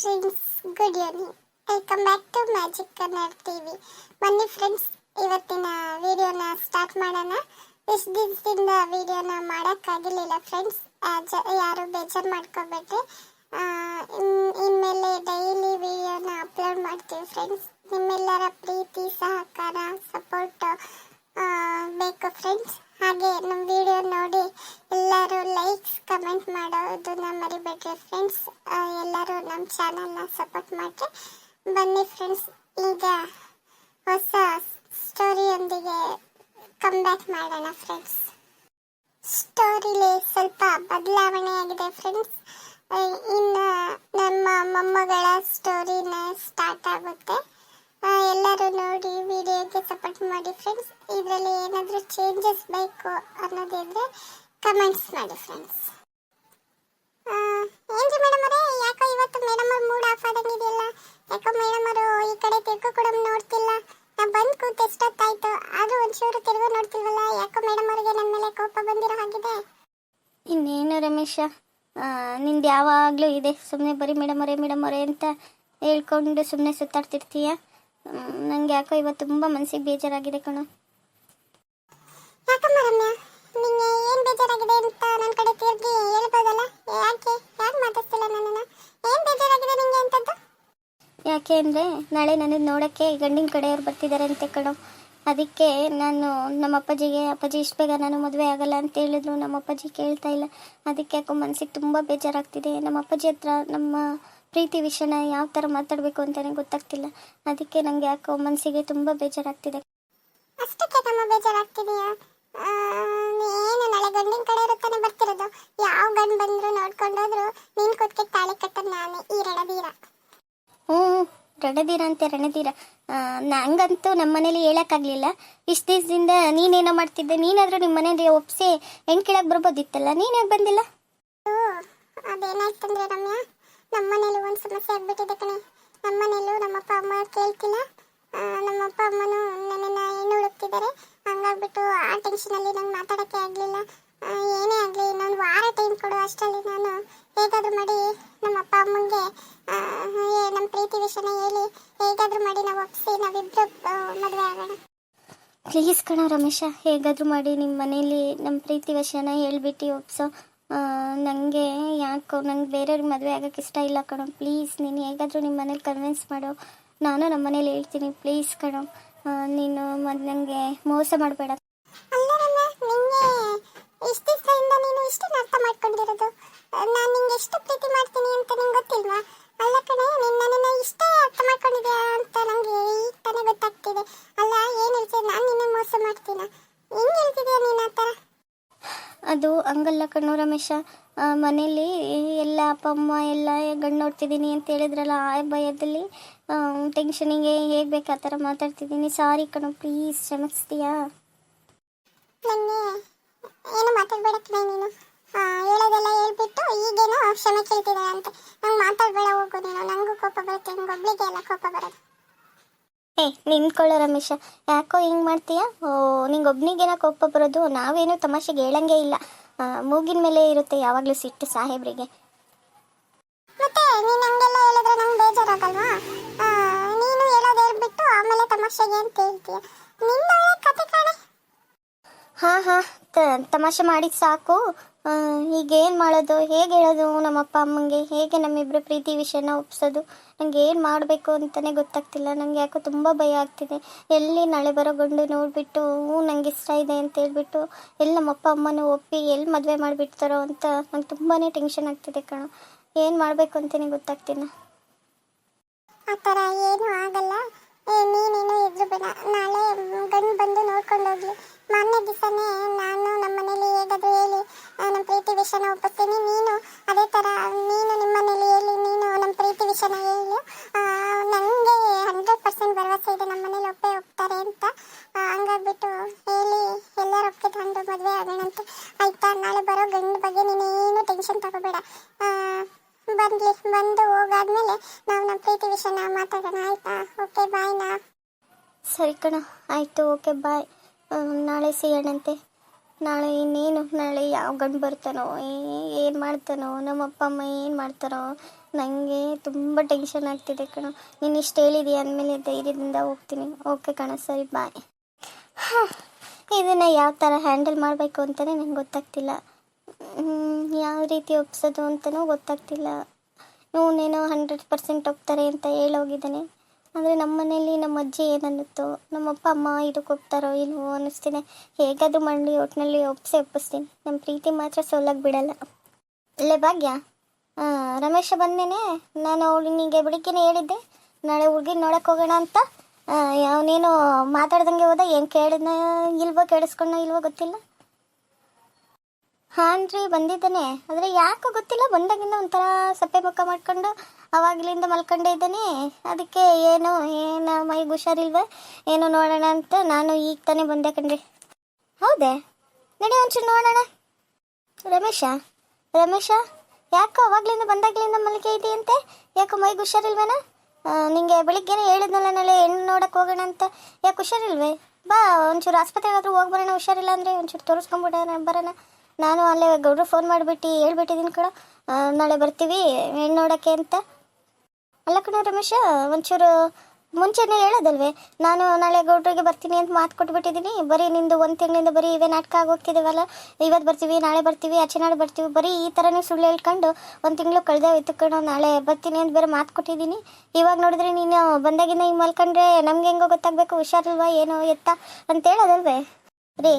Friends good evening welcome back to magic Kannada TV ಬನ್ನಿ friends ಇವತ್ತಿನ ವಿಡಿಯೋನ start ಮಾಡೋಣ. ಎಷ್ಟು ದಿನದಿಂದ ವಿಡಿಯೋನ ಮಾಡೋಕ್ಕಾಗಿರಲಿಲ್ಲ ಫ್ರೆಂಡ್ಸ್ ಯಾರು ಬೇಜಾರು ಮಾಡ್ಕೋಬೇಡ್ರಿ. ಇನ್ಮೇಲೆ ಡೈಲಿ ವಿಡಿಯೋನ ಅಪ್ಲೋಡ್ ಮಾಡ್ತೀವಿ ಫ್ರೆಂಡ್ಸ್ ನಿಮ್ಮೆಲ್ಲರ ಪ್ರೀತಿ, ಸಹಕಾರ ಸಪೋರ್ಟ್ ಬೇಕು ಫ್ರೆಂಡ್ಸ್ ಹಾಗೆ ನಮ್ಮ ವಿಡಿಯೋ ನೋಡಿ ಕಮೆಂಟ್ ಮಾಡೋದನ್ನ ಮರಿಬೇಡ್ರಿ ಫ್ರೆಂಡ್ಸ್ ಎಲ್ಲರೂ ನಮ್ಮ ಚಾನಲ್ನ ಸಪೋರ್ಟ್ ಮಾಡಿ ಬನ್ನಿ ಫ್ರೆಂಡ್ಸ್ ಈಗ ಹೊಸ ಸ್ಟೋರಿಯೊಂದಿಗೆ ಕಮ್ ಬ್ಯಾಕ್ ಮಾಡೋಣ ಫ್ರೆಂಡ್ಸ್ ಸ್ಟೋರಿಲಿ ಸ್ವಲ್ಪ ಬದಲಾವಣೆ ಆಗಿದೆ ಫ್ರೆಂಡ್ಸ್ ಇನ್ನು ನಮ್ಮ ಮೊಮ್ಮಗಳ ಸ್ಟೋರಿನ ಸ್ಟಾರ್ಟ್ ಆಗುತ್ತೆ. ಎಲ್ಲರೂ ನೋಡಿ ವಿಡಿಯೋಗೆ ಸಪೋರ್ಟ್ ಮಾಡಿ ಫ್ರೆಂಡ್ಸ್ ಇದರಲ್ಲಿ ಏನಾದರೂ ಚೇಂಜಸ್ ಬೇಕು ಅನ್ನೋದಿದ್ರೆ ಕಮೆಂಟ್ಸ್ ಮಾಡಿ ಫ್ರೆಂಡ್ಸ್ ಏನ್ರಿ ಮೇಡಮ್ ಅವರೇ? ಯಾಕೋ ಇವತ್ತು ಮೇಡಮ್ ಅವ್ರ ಮೂಡ್ ಆಫ್ ಆದಂಗಿದೆಯಲ್ಲ ಯಾಕೋ ಮೇಡಮ್ ಅವರು ಈ ಕಡೆ ತಿರ್ಗು ಕೂಡ ನೋಡ್ತಿಲ್ಲ. ನಾ ಬಂದ್ ಕೂತ್ ಎಷ್ಟೊತ್ತಾಯ್ತು? ಆದ್ರೂ ಒಂಚೂರು ತಿರ್ಗು ನೋಡ್ತಿಲ್ವಲ್ಲ? ಯಾಕೋ ಮೇಡಮ್ ಅವರಿಗೆ ನನ್ನ ಮೇಲೆ ಕೋಪ ಬಂದಿರೋ ಹಾಗಿದೆ. ಇನ್ನೇನು ರಮೇಶ? ನಿಂದು ಯಾವಾಗಲೂ ಇದೆ. ಸುಮ್ಮನೆ ಬರೀ ಮೇಡಮ್ ಅವರೇ ಮೇಡಮ್ ಅವರೇ ಅಂತ ಹೇಳ್ಕೊಂಡು ಸುಮ್ಮನೆ ಸುತ್ತಾಡ್ತಿರ್ತೀಯ? ನನಗೆ ಯಾಕೋ ಇವತ್ತು ತುಂಬ ಮನ್ಸಿಗೆ ಬೇಜಾರಾಗಿದೆ ಕಣ. ಯಾಕಮ್ಮ ರಮ್ಯಾ? ನಿಂಗೆ ಏನ್ ಬೇಜಾರಾಗಿದೆ ಅಂತ ನನ್ನ ಕಡೆ ತಿರ್ಗಿ ಹೇಳ್ಬೋದಲ್ಲ? ಯಾಕೆ? ಯಾಕೆ ಮಾತಾಡ್ತಿಲ್ಲ ನನ್ನನ್ನ? ಏನ್ ಬೇಜಾರಾಗಿದೆ ನಿಂಗೆ ಅಂತದ್ದು? ಯಾಕೆ ಅಂದರೆ ನಾಳೆ ನನಗೆ ನೋಡೋಕ್ಕೆ ಗಂಡಿನ ಕಡೆಯವ್ರು ಬರ್ತಿದ್ದಾರೆ ಅಂತೆ ಕಣೋ. ಅದಕ್ಕೆ ನಾನು ನಮ್ಮ ಅಪ್ಪಾಜಿಗೆ ಅಪ್ಪಾಜಿ ಇಷ್ಟು ಬೇಗ ನಾನು ಮದುವೆ ಆಗಲ್ಲ ಅಂತ ಹೇಳಿದ್ರು. ನಮ್ಮ ಅಪ್ಪಾಜಿ ಕೇಳ್ತಾ ಇಲ್ಲ. ಅದಕ್ಕೆ ಯಾಕೋ ಮನ್ಸಿಗೆ ತುಂಬ ಬೇಜಾರಾಗ್ತಿದೆ. ನಮ್ಮ ಅಪ್ಪಾಜಿ ಹತ್ರ ನಮ್ಮ ಪ್ರೀತಿ ವಿಷಯನ ಯಾವ ಥರ ಮಾತಾಡಬೇಕು ಅಂತಲೇ ಗೊತ್ತಾಗ್ತಿಲ್ಲ. ಅದಕ್ಕೆ ನನಗೆ ಯಾಕೋ ಮನಸ್ಸಿಗೆ ತುಂಬ ಬೇಜಾರಾಗ್ತಿದೆ. ಅಷ್ಟಕ್ಕೆ ನಮ್ಮ ಬೇಜಾರಾಗ್ತಿದೆಯಾ? ಏನು ನಾಳೆ ಗಂಡಿನ ಕಡೆ ಇರುತ್ತಾನೆ ಬರ್ತಿರೋದು. ಯಾವ ಗಂಡು ಬಂದ್ರು ನೋಡ್ಕೊಂಡೋದ್ರು ನೀನ್ ಕುತ್ತಿಗೆ ತಾಳಿ ಕಟ್ಟದ್ ನಾನು ಈ ರಣಧೀರ. ಹ್ಞೂ ರಣಧೀರ ಅಂತೆ ರಣಧೀರ. ನಂಗಂತೂ ನಮ್ಮ ಮನೇಲಿ ಹೇಳೋಕ್ಕಾಗಲಿಲ್ಲ. ಇಷ್ಟು ದಿವಸದಿಂದ ನೀನೇನೋ ಮಾಡ್ತಿದ್ದೆ ನೀನಾದರೂ ನಿಮ್ಮ ಮನೆಯಲ್ಲಿ ಒಪ್ಸಿ ಹೆಣ್ಣು ಕೇಳಕ್ಕೆ ಬರ್ಬೋದಿತ್ತಲ್ಲ ನೀನ್ಯಾಕೆ ಬಂದಿಲ್ಲ? ಅದೇನಾಯ್ತಂದ್ರೆ ರಮ್ಯಾ? ನಮ್ಮ ಮನೇಲಿ ಒಂದು ಸಮಸ್ಯೆ ಆಗ್ಬಿಟ್ಟಿದೆ ಕಣೆ. ನಮ್ಮ ಮನೇಲೂ ನಮ್ಮಪ್ಪ ಅಮ್ಮ ಕೇಳ್ತಿಲ್ಲ. ನಮ್ಮಪ್ಪ ಅಮ್ಮನೂ ನನ್ನನ್ನು ಹೆಣ್ಣು ಹುಡುಕ್ತಿದ್ದಾರೆ. ಹಂಗಾಗ್ಬಿಟ್ಟು ಆ ಟೆನ್ಷನಲ್ಲಿ ನಂಗೆ ಮಾತಾಡೋಕ್ಕೆ ಆಗಲಿಲ್ಲ. ಏನೇ ಆಗಲಿ, ಇನ್ನೊಂದು ವಾರ ಟೈಮ್ ಕೊಡು ಅಷ್ಟರಲ್ಲಿ ನಾನು. ಹೇಗಾದರೂ ಮಾಡಿ ನಮ್ಮ ಅಪ್ಪ ಅಮ್ಮಂಗೆ ನಮ್ಮ ಪ್ರೀತಿ ವಿಷಯನ ಹೇಳಿ. ಹೇಗಾದರೂ ಮಾಡಿ ನಾವು ಒಪ್ಪಿಸಿ ನಾವಿಬ್ಬರು ಮದುವೆ ಆಗೋಣ. ಪ್ಲೀಸ್ ಕಣ ರಮೇಶ, ಹೇಗಾದರೂ ಮಾಡಿ ನಿಮ್ಮ ಮನೇಲಿ ನಮ್ಮ ಪ್ರೀತಿ ವಿಷಯನ ಹೇಳ್ಬಿಟ್ಟು ಒಪ್ಸೋ. ನನಗೆ ಯಾಕೋ, ನಂಗೆ ಬೇರೆಯವ್ರಿಗೆ ಮದುವೆ ಆಗೋಕ್ಕೆ ಇಷ್ಟ ಇಲ್ಲ ಕಣೋ. ಪ್ಲೀಸ್ ನೀನು ಹೇಗಾದರೂ ನಿಮ್ಮ ಮನೇಲಿ ಕನ್ವಿನ್ಸ್ ಮಾಡು. ನಾನು ನಮ್ಮ ಮನೇಲಿ ಹೇಳ್ತೀನಿ. ಪ್ಲೀಸ್ ಕಣೋ. ನೀನು ಮತ್ತು ಮೋಸ ಮಾಡಬೇಡ. ಇಷ್ಟು ದಿವಸದಿಂದ ನೀನು ಇಷ್ಟು ಅರ್ಥ ಮಾಡ್ಕೊಂಡಿರೋದು. ನಾನು ನಿಂಗೆ ಎಷ್ಟು ಪ್ರೀತಿ ಮಾಡ್ತೀನಿ ಅಂತ ನಿಂಗೆ ಗೊತ್ತಿಲ್ವಾ? ಅಲ್ಲ ಕಣೆ, ನೀನು ನನ್ನನ್ನು ಇಷ್ಟೇ ಅರ್ಥ ಮಾಡ್ಕೊಂಡಿದ್ಯಾ ಅಂತ ನನಗೆ ಈಗ ತಾನೇ ಗೊತ್ತಾಗ್ತಿದೆ. ಅಲ್ಲ, ಏನು ಹೇಳ್ತೀಯ ನಾನು ನಿನ್ನ ಮೋಸ ಮಾಡ್ತೀನ? ಹೆಂಗೆ ಹೇಳ್ತಿದ್ಯಾ ನೀನು ಆ ಅದು ಹಂಗಲ್ಲ ಕಣ್ಣು ರಮೇಶ. ಮನೇಲಿ ಎಲ್ಲ ಅಪ್ಪ, ಅಮ್ಮ ಎಲ್ಲ ಗಂಡು ನೋಡ್ತಿದ್ದೀನಿ ಅಂತ ಹೇಳಿದ್ರಲ್ಲ ಆ ಭಯದಲ್ಲಿ ಟೆನ್ಷನಿಗೆ ಹೇಗೆ ಬೇಕು ಆ ಥರ ಮಾತಾಡ್ತಿದ್ದೀನಿ. ಸಾರಿ ಕಣೋ ಪ್ಲೀಸ್ ಕ್ಷಮಿಸ್ತೀಯಾ? ನನಗೆ ಏನು ಮಾತಾಡ್ಬೇಡ ಹೇಳೋದೆಲ್ಲ ಹೇಳ್ಬಿಟ್ಟು ಈಗೇನೋ ಕ್ಷಮೆ ಕೇಳ್ತಿದ್ದಾರೆ ಅಂತ. ನಂಗೆ ಮಾತಾಡ್ಬೇಡ ಹೋಗು ನನಗೂ ಕೋಪ ಬರುತ್ತೆ, ನಂಗೆ ಒಬ್ಳಿಗೆ ಎಲ್ಲ ಕೋಪ ಬರೋದು. ಏ, ನಿಂತ್ಕೊಳ್ಳೋ ರಮೇಶ. ಯಾಕೋ ಹಿಂಗೆ ಮಾಡ್ತೀಯ? ಓ ನಿಂಗೆ ಒಬ್ನಿಗೇನ ಕೋಪ ಬರೋದು? ನಾವೇನು ತಮಾಷೆಗೆ ಹೇಳಂಗೆ ಇಲ್ಲ. ಮೂಗಿನ ಮೇಲೆ ಇರುತ್ತೆ ಯಾವಾಗಲೂ ಸಿಟ್ಟು ಸಾಹೇಬ್ರಿಗೆ. ಮತ್ತೆ ನೀನ್ ಹೇಳಿದ್ರೆ ಬೇಜಾರಾಗಲ್ವಾ? ನೀನು ಹೇಳೋದು ಹೇಳ್ಬಿಟ್ಟು ಆಮೇಲೆ ತಮಾಷೆಗೆ ಅಂತ ಹೇಳ್ತೀಯ. ನಿನ್ನ ಹಾಂ ಹಾಂ ತಮಾಷೆ ಮಾಡಿದ್ ಸಾಕು. ಈಗ ಏನು ಮಾಡೋದು? ಹೇಗೆ ಹೇಳೋದು ನಮ್ಮ ಅಪ್ಪ ಅಮ್ಮಂಗೆ? ಹೇಗೆ ನಮ್ಮಿಬ್ರು ಪ್ರೀತಿ ವಿಷಯನ ಒಪ್ಸೋದು? ನನಗೆ ಏನು ಮಾಡಬೇಕು ಅಂತಲೇ ಗೊತ್ತಾಗ್ತಿಲ್ಲ. ನನಗೆ ಯಾಕೋ ತುಂಬ ಭಯ ಆಗ್ತಿದೆ. ಎಲ್ಲಿ ನಾಳೆ ಬರೋ ಗಂಡು ನೋಡಿಬಿಟ್ಟು, ಹ್ಞೂ, ನಂಗೆ ಇಷ್ಟ ಇದೆ ಅಂತ ಹೇಳ್ಬಿಟ್ಟು, ಎಲ್ಲಿ ನಮ್ಮ ಅಪ್ಪ ಅಮ್ಮನೂ ಒಪ್ಪಿ ಎಲ್ಲಿ ಮದುವೆ ಮಾಡಿಬಿಡ್ತಾರೋ ಅಂತ ನಂಗೆ ತುಂಬಾ ಟೆನ್ಷನ್ ಆಗ್ತಿದೆ ಕಣ. ಏನು ಮಾಡಬೇಕು ಅಂತಲೇ ಗೊತ್ತಾಗ್ತಿಲ್ಲ. ಆ ಥರ ಏನೂ ಆಗಲ್ಲ. ನೀನೇನು ಇದ್ರು ಬೇಡ. ನಾಳೆ ಗಂಡು ಬಂದು ನೋಡ್ಕೊಂಡು ಮಾರನೇ ದಿವಸನೇ ನಾನು ನಮ್ಮ ಮನೇಲಿ ಹೇಗಾದರೂ ಹೇಳಿ ನಮ್ಮ ಪ್ರೀತಿ ವಿಷಯನ ಒಪ್ಪಿಸ್ತೀನಿ. ನೀನು ಅದೇ ಥರ ನೀನು ನಿಮ್ಮ ಮನೇಲಿ ಹೇಳಿ, ನೀನು ನಮ್ಮ ಪ್ರೀತಿ ವಿಷಯನ ಹೇಳಿ. ನನಗೆ ಹಂಡ್ರೆಡ್ ಪರ್ಸೆಂಟ್ ಭರವಸೆ ಇದೆ ನಮ್ಮ ಮನೇಲಿ ಒಪ್ಪೇ ಹೋಗ್ತಾರೆ ಅಂತ. ಹಂಗಾಗ್ಬಿಟ್ಟು ಹೇಳಿ, ಎಲ್ಲರೂ ಒಪ್ಪಿಕೊಂಡು ಮದುವೆ ಆಗೋಣ ಅಂತ ಆಯ್ತಾ? ನಾಳೆ ಬರೋ ಗಂಡ ಬಗ್ಗೆ ನೀನೇನು ಟೆನ್ಷನ್ ತಗೋಬೇಡ. ಬಂದು ಬಂದ್ಲಿ, ಬಂದು ಹೋಗಾದ್ಮೇಲೆ ನಾವು ನಮ್ಮ ಪ್ರೀತಿ ವಿಷಯನ ಮಾತಾಡೋಣ, ಆಯ್ತಾ? ಓಕೆ ಬಾಯ್ನಾ ಸರಿ ಕಣ, ಆಯಿತು ಓಕೆ ಬಾಯ್ ನಾಳೆ ಸಿಗೋಣಂತೆ ನಾಳೆ ಇನ್ನೇನು? ನಾಳೆ ಯಾವ ಗಂಡು ಬರ್ತಾನೋ? ಏನು ಮಾಡ್ತಾನೋ? ನಮ್ಮ ಅಪ್ಪ, ಅಮ್ಮ ಏನು ಮಾಡ್ತಾರೋ? ನನಗೆ ತುಂಬ ಟೆನ್ಷನ್ ಆಗ್ತಿದೆ ಕಣ. ನೀನು ಇಷ್ಟು ಹೇಳಿದೀಯ ಅಂದಮೇಲೆ ಧೈರ್ಯದಿಂದ ಹೋಗ್ತೀನಿ. ಓಕೆ ಕಣ, ಸರಿ ಬಾಯ್ ಇದನ್ನು ಯಾವ ಥರ ಹ್ಯಾಂಡಲ್ ಮಾಡಬೇಕು ಅಂತಲೇ ನಂಗೆ ಗೊತ್ತಾಗ್ತಿಲ್ಲ. ಯಾವ ರೀತಿ ಒಪ್ಸೋದು ಅಂತಲೂ ಗೊತ್ತಾಗ್ತಿಲ್ಲ. ಇವನೇನೋ ಹಂಡ್ರೆಡ್ ಪರ್ಸೆಂಟ್ ಹೋಗ್ತಾರೆ ಅಂತ ಹೇಳೋಗಿದ್ದಾನೆ. ಆದರೆ ನಮ್ಮ ಮನೇಲಿ ನಮ್ಮ ಅಜ್ಜಿ ಏನನ್ನುತ್ತೋ ನಮ್ಮ ಅಪ್ಪ ಅಮ್ಮ ಇದಕ್ಕೆ ಹೋಗ್ತಾರೋ ಇಲ್ವೋ ಅನ್ನಿಸ್ತೀನಿ ಹೇಗಾದರೂ ಮಾಡಲಿ ಒಟ್ಟಿನಲ್ಲಿ ಒಪ್ಪಿಸಿ ಒಪ್ಪಿಸ್ತೀನಿ. ನಮ್ಮ ಪ್ರೀತಿ ಮಾತ್ರ ಸೋಲಾಗಿ ಬಿಡಲ್ಲ. ಅಲ್ಲೇ ಭಾಗ್ಯ. ರಮೇಶ ಬಂದೇನೆ. ನಾನು ಅವನಿಗೆ ಬೆಳಿಗ್ಗೆನೇ ಹೇಳಿದ್ದೆ. ನಾಳೆ ಹುಡುಗಿ ನೋಡಕ್ಕೆ ಹೋಗೋಣ ಅಂತ. ಅವನೇನು ಮಾತಾಡ್ದಂಗೆ ಹೋದ, ಏನು ಕೇಳಿದ್ನ ಇಲ್ವೋ ಕೇಳಿಸ್ಕೊಂಡ ಇಲ್ವೋ ಗೊತ್ತಿಲ್ಲ. ಹಾನ್ರಿ ಬಂದಿದ್ದಾನೆ. ಆದರೆ ಯಾಕೋ ಗೊತ್ತಿಲ್ಲ, ಬಂದಾಗಿಂದ ಒಂಥರ ಸಪ್ಪೆ ಮುಖ ಮಾಡ್ಕೊಂಡು ಅವಾಗಲಿಂದ ಮಲ್ಕೊಂಡೇ ಇದ್ದಾನೆ. ಅದಕ್ಕೆ ಏನು ಏನು ಮೈಗೆ ಹುಷಾರಿಲ್ವ? ಏನು ನೋಡೋಣ ಅಂತ ನಾನು ಈಗ ತಾನೇ ಬಂದೆ ಕಣ್ರಿ. ಹೌದೇ? ನಡಿ ಒಂಚೂರು ನೋಡೋಣ. ರಮೇಶ? ರಮೇಶ? ಯಾಕೋ ಅವಾಗ್ಲಿಂದ ಬಂದಾಗಲಿಂದ ಮಲ್ಲಿಗೆ ಇದೆಯಂತೆ? ಯಾಕೋ ಮೈಗೆ ಹುಷಾರಿಲ್ವೇನ? ನಿಂಗೆ ಬೆಳಿಗ್ಗೆನೆ ಹೇಳಿದ್ನಲ್ಲ ನಾಳೆ ಹೆಣ್ಣು ನೋಡಕ್ಕೆ ಹೋಗೋಣ ಅಂತ. ಯಾಕೆ ಹುಷಾರಿಲ್ವೇ? ಬಾ, ಒಂಚೂರು ಆಸ್ಪತ್ರೆಗಾದ್ರೂ ಹೋಗಿ ಬರೋಣ, ಹುಷಾರಿಲ್ಲ ಅಂದರೆ ಒಂಚೂರು ತೋರಿಸ್ಕೊಂಡ್ಬಿಡೋಣ ಬರೋಣ. ನಾನು ಅಲ್ಲೇ ಗೌಡ್ರು ಫೋನ್ ಮಾಡಿಬಿಟ್ಟು ಹೇಳ್ಬಿಟ್ಟಿದ್ದೀನಿ ಕಣ ನಾಳೆ ಬರ್ತೀವಿ, ಹೆಣ್ಣು ನೋಡೋಕ್ಕೆ ಅಂತ. ಅಲ್ಲ ಕಣ ರಮೇಶ, ಒಂಚೂರು ಮುಂಚೆನೇ ಹೇಳೋದಲ್ವೇ? ನಾನು ನಾಳೆ ಗೌಡ್ರಿಗೆ ಬರ್ತೀನಿ ಅಂತ ಮಾತು ಕೊಟ್ಬಿಟ್ಟಿದ್ದೀನಿ. ಬರೀ ನಿಂದು ಒಂದು ತಿಂಗಳಿಂದ ಬರೀ ಇವೇ ನಾಟಕ ಆಗೋಗ್ತಿದ್ದೀವಲ್ಲ ಇವತ್ತು ಬರ್ತೀವಿ, ನಾಳೆ ಬರ್ತೀವಿ, ಆಚೆ ನಾಳೆ ಬರ್ತೀವಿ. ಬರೀ ಈ ಥರನೇ ಸುಳ್ಳು ಹೇಳ್ಕೊಂಡು ಒಂದು ತಿಂಗಳು ಕಳೆದೇ ಹೋಯ್ತು ಕಣೋ, ನಾಳೆ ಬರ್ತೀನಿ ಅಂತ ಬೇರೆ ಮಾತು ಕೊಟ್ಟಿದ್ದೀನಿ. ಇವಾಗ ನೋಡಿದ್ರೆ ನೀನು ಬಂದಾಗಿಂದ ಹಿಂಗೆ ಮಲ್ಕೊಂಡ್ರೆ ನಮ್ಗೆ ಹೆಂಗೋ ಗೊತ್ತಾಗಬೇಕು, ಹುಷಾರಿಲ್ವಾ, ಏನೋ ಎತ್ತ ಅಂತ ಹೇಳೋದಲ್ವೇ? ರೀ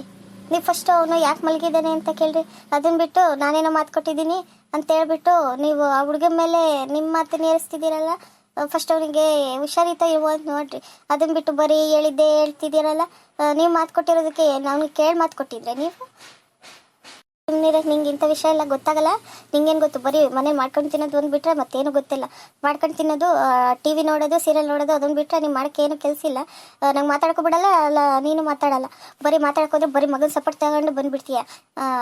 ನೀವು ಫಸ್ಟ್ ಅವನು ಯಾಕೆ ಮಲಗಿದ್ದಾನೆ ಅಂತ ಕೇಳ್ರಿ. ಅದನ್ನ ಬಿಟ್ಟು ನಾನೇನೋ ಮಾತು ಕೊಟ್ಟಿದ್ದೀನಿ ಅಂತ ಹೇಳ್ಬಿಟ್ಟು ನೀವು ಆ ಹುಡುಗ ಮೇಲೆ ನಿಮ್ಮ ಮಾತನ್ನ ಏರಿಸ್ತಿದ್ದೀರಲ್ಲ ಫಸ್ಟ್ ಅವನಿಗೆ ಹುಷಾರಿತ ಇರ್ಬೋದು ನೋಡ್ರಿ. ಅದನ್ನ ಬಿಟ್ಟು ಬರೀ ಹೇಳಿದ್ದೆ ಹೇಳ್ತಿದ್ದೀರಲ್ಲ? ನೀವು ಮಾತು ಕೊಟ್ಟಿರೋದಕ್ಕೆ ನಾನು ಕೇಳಿ ಮಾತು ಕೊಟ್ಟಿದ್ರೆ ನೀವು? ಸುಮ್ಮನೆ ನಿಂಗೆ ಇಂಥ ವಿಷಯ ಎಲ್ಲ ಗೊತ್ತಾಗಲ್ಲ. ನಿಂಗೇನು ಗೊತ್ತು? ಬರೀ ಮನೆ ಮಾಡ್ಕೊಂಡು ತಿನ್ನೋದು ಒಂದು ಬಿಟ್ಟರೆ ಮತ್ತೇನು ಗೊತ್ತಿಲ್ಲ. ಮಾಡ್ಕೊಂಡು ತಿನ್ನೋದು ಟಿ ವಿ ನೋಡೋದು ಸೀರಿಯಲ್ ನೋಡೋದು ಅದೊಂದು ಬಿಟ್ಟರೆ ನೀವು ಮಾಡೋಕ್ಕೆ ಏನು ಕೆಲಸ ಇಲ್ಲ. ನಂಗೆ ಮಾತಾಡ್ಕೊಬಿಡಲ್ಲ ಅಲ್ಲ, ನೀನು ಮಾತಾಡಲ್ಲ. ಬರೀ ಮಾತಾಡ್ಕೋದ್ರೆ ಬರೀ ಮಗನ ಸಪೋರ್ಟ್ ತಗೊಂಡು ಬಂದುಬಿಡ್ತೀಯ.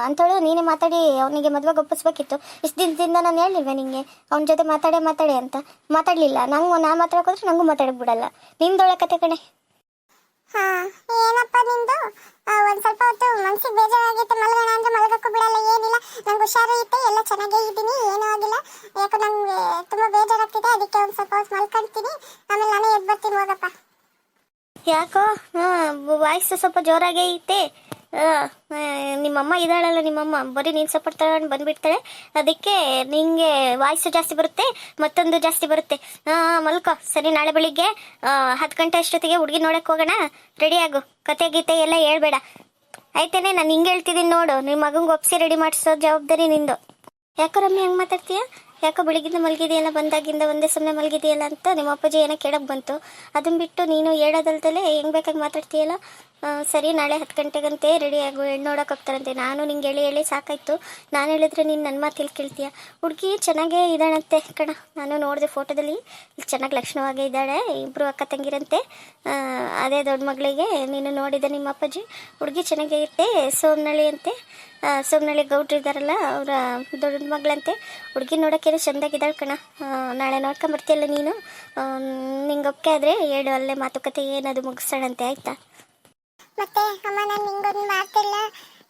ಅಂಥೇಳು ನೀನೇ ಮಾತಾಡಿ ಅವನಿಗೆ ಮದುವೆಗೆ ಒಪ್ಪಿಸ್ಬೇಕಿತ್ತು. ಇಷ್ಟು ದಿನದಿಂದ ನಾನು ಹೇಳಿಲ್ವೇ ನಿಂಗೆ? ಅವನ ಜೊತೆ ಮಾತಾಡೇ ಮಾತಾಡಿ ಅಂತ. ಮಾತಾಡಲಿಲ್ಲ. ನಂಗೆ, ನಾ ಮಾತಾಡ್ಕೋದ್ರೆ ನಂಗೂ ಮಾತಾಡಕ್ಕೆ ಬಿಡಲ್ಲ. ನಿಂದೊಳ್ಳೆ ಕತೆ ಕಣೆ. ಹಾ, ಏನಪ್ಪ ನಿಂದು? ಒಂದ್ ಸ್ವಲ್ಪ ಹೊತ್ತು ಮನ್ಸಿಗೆ ಬೇಜಾರಾಗಿತ್ತು ಮಲಗೋಣ ಅಂದ್ರೆ ಮಲಗಕ್ಕೂ ಬಿಡಲ್ಲ, ಏನಿಲ್ಲ. ನಂಗೆ ಹುಷಾರು ಐತೆ ಎಲ್ಲ ಚೆನ್ನಾಗೇ ಇದ್ದೀನಿ, ಏನೂ ಆಗಿಲ್ಲ. ಯಾಕೋ ನಂಗೆ ತುಂಬಾ ಬೇಜಾರಾಗ್ತಿದೆ, ಅದಕ್ಕೆ ಒಂದ್ ಸ್ವಲ್ಪ ಹೊತ್ತು ಮಲ್ಕೊಂತೀನಿ. ಆಮೇಲೆ ನಾನೇ ಎದ್ದು ಬರ್ತೀನಿ, ಹೋಗಪ್ಪ. ಯಾಕೋ? ಹಾಂ ವಾಯ್ಸ್ ಸ್ವಲ್ಪ ಜೋರಾಗೇ ಐತೆ. ನಿಮ್ಮಮ್ಮ ಇದ್ದಾಳಲ್ಲ ನಿಮ್ಮಮ್ಮ. ಬರೀ ನೀನು ಸಪೋರ್ಟ್ ತಗೊಂಡು ಬಂದ್ಬಿಡ್ತಾಳೆ. ಅದಕ್ಕೆ ನಿಂಗೆ ವಾಯ್ಸು ಜಾಸ್ತಿ ಬರುತ್ತೆ, ಮತ್ತೊಂದು ಜಾಸ್ತಿ ಬರುತ್ತೆ. ಮಲ್ಕೋ. ಸರಿ, ನಾಳೆ ಬೆಳಿಗ್ಗೆ ಹತ್ ಹತ್ತು ಗಂಟೆ ಅಷ್ಟೊತ್ತಿಗೆ ಹುಡುಗಿ ನೋಡಕ್ಕೆ ಹೋಗೋಣ. ರೆಡಿ ಆಗು. ಕತೆ ಗೀತೆ ಎಲ್ಲ ಹೇಳ್ಬೇಡ. ಆಯ್ತೇನೆ, ನಾನು ಹಿಂಗೆ ಹೇಳ್ತಿದ್ದೀನಿ ನೋಡು. ನಿಮ್ಮ ಮಗಂಗೆ ಒಪ್ಸಿ ರೆಡಿ ಮಾಡಿಸೋ ಜವಾಬ್ದಾರಿ ನಿಂದು. ಯಾಕೋ ರಮ್ಮಿ ಹೆಂಗೆ ಮಾತಾಡ್ತೀಯ? ಯಾಕೋ ಬೆಳಿಗ್ಗಿಂದ ಮಲಗಿದೆಯಲ್ಲ, ಬಂದಾಗಿಂದ ಒಂದೇ ಸುಮ್ಮನೆ ಮಲಗಿದೆಯಲ್ಲ ಅಂತ ನಿಮ್ಮ ಅಪ್ಪಾಜಿ ಏನೋ ಕೇಳಕ್ಕೆ ಬಂತು. ಅದನ್ನ ಬಿಟ್ಟು ನೀನು ಹೇಳೋದಲ್ದಲೆ ಹೆಂಗೆ ಬೇಕಾಗಿ ಮಾತಾಡ್ತೀಯಲ್ಲ? ಸರಿ, ನಾಳೆ ಹತ್ತು ಗಂಟೆಗಂತೆ ರೆಡಿ ಆಗು, ಹೆಣ್ಣು ನೋಡೋಕೆ ಹೋಗ್ತಾರಂತೆ. ನಾನು ನಿಂಗೆ ಹೇಳಿ ಹೇಳಿ ಸಾಕಾಯ್ತು. ನಾನು ಹೇಳಿದ್ರೆ ನೀನು ನನ್ನ ಮಾತು ಇಲ್ಲಿ ಕೇಳ್ತೀಯ ಹುಡುಗಿ ಚೆನ್ನಾಗೇ ಇದ್ದಾಳಂತೆ ಕಣ. ನಾನು ನೋಡಿದೆ ಫೋಟೋದಲ್ಲಿ ಚೆನ್ನಾಗಿ ಲಕ್ಷಣವಾಗೇ ಇದ್ದಾಳೆ ಇಬ್ಬರು ಅಕ್ಕ ತಂಗಿರಂತೆ. ಅದೇ ದೊಡ್ಡ ಮಗಳಿಗೆ ನೀನು ನೋಡಿದೆ ನಿಮ್ಮ ಅಪ್ಪಾಜಿ. ಹುಡುಗಿ ಚೆನ್ನಾಗೇ ಇರುತ್ತೆ ಸೋಮನಳ್ಳಿ ಅಂತೆ. ಸೋಮ್ನಳ್ಳಿ ಗೌಡ್ರು ಇದ್ದಾರಲ್ಲ, ಅವರ ದೊಡ್ಡ ಮಗಳಂತೆ. ಹುಡುಗಿ ನೋಡೋಕ್ಕೇನು ಚೆಂದಾಗಿದ್ದಾಳೆ ಕಣ. ನಾಳೆ ನೋಡ್ಕೊಂಬರ್ತೀಯಲ್ಲ ನೀನು? ನಿಂಗೆ ಒಪ್ಪಿಗೆ ಆದರೆ ಹೇಳು, ಅಲ್ಲೇ ಮಾತುಕತೆ, ಏನದು ಮುಗಿಸೋಣಂತೆ, ಆಯ್ತಾ? ಮತ್ತೆ, ಅಮ್ಮ, ನಾನು ನಿಂಗೊಂದು ಮಾತಿಲ್ಲ.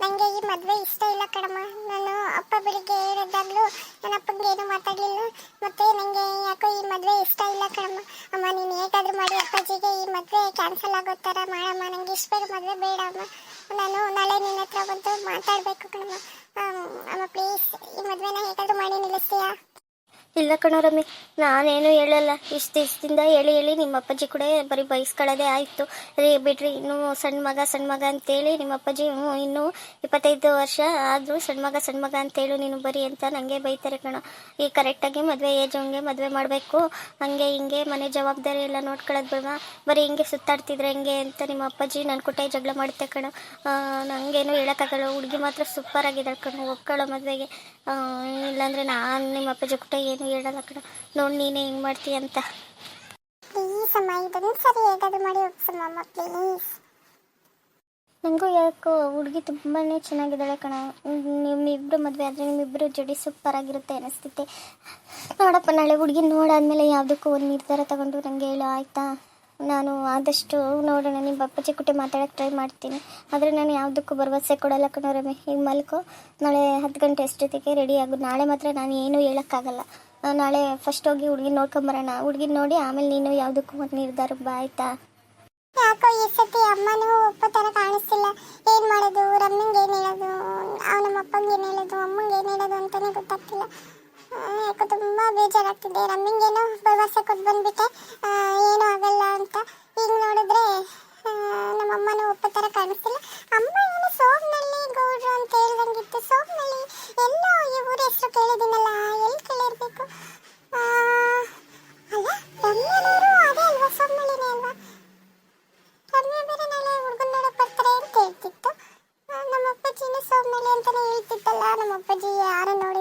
ನನಗೆ ಈ ಮದುವೆ ಇಷ್ಟ ಇಲ್ಲ ಕಣಮ್ಮ. ನಾನು ಅಪ್ಪ ಬೆಳಿಗ್ಗೆ ಹೇಳಿದಾಗಲೂ ನನ್ನ ಅಪ್ಪಂಗೆ ಏನು ಮಾತಾಡಲಿಲ್ಲ. ಮತ್ತೆ ನನಗೆ ಯಾಕೋ ಈ ಮದುವೆ ಇಷ್ಟ ಇಲ್ಲ ಕಣಮ್ಮ. ಅಮ್ಮ, ನೀನು ಹೇಗಾದರೂ ಮಾಡಿ ಅಪ್ಪಾಜಿಗೆ ಈ ಮದುವೆ ಕ್ಯಾನ್ಸಲ್ ಆಗೋ ಥರ ಮಾಡಮ್ಮ. ನನಗೆ ಇಷ್ಟ ಬೇಗ ಮದುವೆ ಬೇಡ, ಅಮ್ಮ. ನಾನು ನಾಳೆ ನಿನ್ನ ಹತ್ರ ಬಂದು ಮಾತಾಡಬೇಕು ಕಣಮ್ಮ. ಅಮ್ಮ ಪ್ಲೀಸ್ ಈ ಮದುವೆನ ಹೇಗಾದರೂ ಮಾಡಿ ನಿಲ್ಲಿಸ್ತೀಯಾ? ಇಲ್ಲ ಕಣೋ ರಮ್ಮಿ ನಾನೇನು ಹೇಳಲ್ಲ. ಇಷ್ಟು ದಿವಸದಿಂದ ಹೇಳಿ ಹೇಳಿ ನಿಮ್ಮ ಅಪ್ಪಾಜಿ ಕೂಡ ಬರೀ ಬಯಸ್ಕೊಳ್ಳೋದೇ ಆಯಿತು. ರೀ ಬಿಡ್ರಿ, ಇನ್ನೂ ಸಣ್ಣ ಮಗ ಸಣ್ಣ ಮಗ ಅಂತೇಳಿ ನಿಮ್ಮ ಅಪ್ಪಾಜಿ ಇನ್ನೂ ಇಪ್ಪತ್ತೈದು ವರ್ಷ ಆದರೂ ಸಣ್ಣ ಮಗ ಸಣ್ಣ ಮಗ ಅಂತೇಳು ನೀನು ಬರೀ ಅಂತ ನನಗೆ ಬೈತಾರೆ ಕಣೋ. ಈಗ ಕರೆಕ್ಟಾಗಿ ಮದುವೆ ಏಜ್ ಹಂಗೆ ಮದುವೆ ಮಾಡಬೇಕು. ಹಂಗೆ ಹಿಂಗೆ ಮನೆ ಜವಾಬ್ದಾರಿ ಎಲ್ಲ ನೋಡ್ಕೊಳ್ಳೋದು ಬೇಡವಾ ಬರೀ ಹಿಂಗೆ ಸುತ್ತಾಡ್ತಿದ್ರೆ ಹೆಂಗೆ ಅಂತ ನಿಮ್ಮ ಅಪ್ಪಾಜಿ ನನ್ನ ಕುಟ್ಟೆ ಜಗಳ ಮಾಡುತ್ತೆ ಕಣ. ನನಗೇನು ಹೇಳೋಕ್ಕಾಗಲ್ಲ. ಹುಡುಗಿ ಮಾತ್ರ ಸೂಪರ್ ಆಗಿದ್ದಾಳೆ ಕಣ ಒಪ್ಕೊಳ್ಳೋ ಮದುವೆಗೆ. ಇಲ್ಲಾಂದರೆ ನಾನು ನಿಮ್ಮ ಅಪ್ಪಾಜಿ ಕುಟ ಏನು ಹೇಳಲ್ಲ ಕಣ ನೋಡಿ ನೀನೇ ಹಿಂಗೆ ಮಾಡ್ತೀಯ ಅಂತ. ಪ್ಲೀಸ್ ಅಮ್ಮ ಇದನ್ನು ಸರಿ ಹೇಗಾದ್ರು ಮಾಡಿ ಒಪ್ಸಮ್ಮ ಪ್ಲೀಸ್ ನನಗೂ ಯಾಕೋ ಹುಡುಗಿ ತುಂಬಾ ಚೆನ್ನಾಗಿದ್ದಾಳೆ ಕಣ. ನಿಮ್ಮಿಬ್ಬರು ಮದುವೆ ಆದರೆ ನಿಮ್ಮಿಬ್ಬರು ಜೋಡಿ ಸೂಪರ್ ಆಗಿರುತ್ತೆ ಅನಿಸ್ತೈತೆ ನೋಡಪ್ಪ ನಾಳೆ ಹುಡುಗಿ ನೋಡಾದ್ಮೇಲೆ ಯಾವುದಕ್ಕೂ ಒಂದು ನಿರ್ಧಾರ ತಗೊಂಡು ನನಗೆ ಹೇಳು ಆಯಿತಾ? ನಾನು ಆದಷ್ಟು ನೋಡೋಣ ನಿಮ್ಮ ಅಪ್ಪಾಜಿ ಕುಟೆ ಮಾತಾಡೋಕ್ಕೆ ಟ್ರೈ ಮಾಡ್ತೀನಿ. ಆದರೆ ನಾನು ಯಾವುದಕ್ಕೂ ಭರವಸೆ ಕೊಡಲ್ಲ ಕಣೋ ರಮೆ. ಈಗ ಮಲ್ಕೋ ನಾಳೆ ಹತ್ತು ಗಂಟೆ ಅಷ್ಟೊತ್ತಿಗೆ ರೆಡಿ ಆಗು. ನಾಳೆ ಮಾತ್ರ ನಾನು ಏನೂ ಹೇಳೋಕ್ಕಾಗಲ್ಲ. ನಾಳೆ ಫಸ್ಟ್ ಹೋಗಿ ಹುಡುಗಿನ ನೋಡ್ಕೊಂಬರೋಣ. ಹುಡುಗಿ ನೋಡಿ ಆಮೇಲೆ ನೀನು ಯಾವುದಕ್ಕೂ ಒಂದು ನಿರ್ಧಾರ ಬಾ, ಆಯ್ತಾ? ಯಾಕೋ ಈ ಅಮ್ಮನೂ ಒಪ್ಪೋ ಥರ ಕಾಣಿಸ್ತಿಲ್ಲ. ಏನು ಮಾಡೋದು? ರಮ್ಮಿಂಗ್ ಏನು ಹೇಳೋದು? ಅವ್ ನಮ್ಮ ಅಪ್ಪಂಗೆ ಏನು ಹೇಳೋದು? ಅಮ್ಮಂಗೆ ಏನು ಹೇಳೋದು ಅಂತಲೇ ಗೊತ್ತಾಗ್ತಿಲ್ಲ. ಯಾಕೋ ತುಂಬ ಬೇಜಾರಾಗ್ತಿದೆ. ರಮ್ಮಿಂಗ್ ಏನೋ ಭರವಸೆ ಕೊಟ್ಟು ಬಂದ್ಬಿಟ್ಟೆ ಏನೂ ಆಗಲ್ಲ ಅಂತ. ಈಗ ನೋಡಿದ್ರೆ ನಮ್ಮ ಅಮ್ಮನೂ ಒಪ್ಪೋ ಥರ ಕಾಣಿಸ್ತಿಲ್ಲ. ಅಮ್ಮ ಏನು ಸೋಮ್ನಳ್ಳಿ ಗೌಡ್ರು ಅಂತ ಹೇಳ್ದಂಗಿತ್ತು. ಸೋಮ್ನಳ್ಳಿ ಎಲ್ಲೋ ಈ ಊರ ಹೆಸರು ಕೇಳಿದ್ದೀನಲ್ಲ, ಎಲ್ಲಿ ಕೇಳಿರ್ಬೇಕು? ಅಲ್ಲ, ರಮ್ಯನವರು ಅದೇ ಅಲ್ವಾ ಅಲ್ವಾ? ರಮ್ಯಾ ಹುಡುಗನ ನೋಡಕ್ ಬರ್ತಾರೆ ಅಂತ ಹೇಳ್ತಿತ್ತು. ನಮ್ಮ ಅಪ್ಪಾಜಿನೂ ಸೋಮ್ನಳ್ಳಿ ಅಂತಾನೆ ಹೇಳ್ತಿತ್ತಲ್ಲ, ನಮ್ಮ ಅಪ್ಪಾಜಿ ನೋಡಿದಾರೋ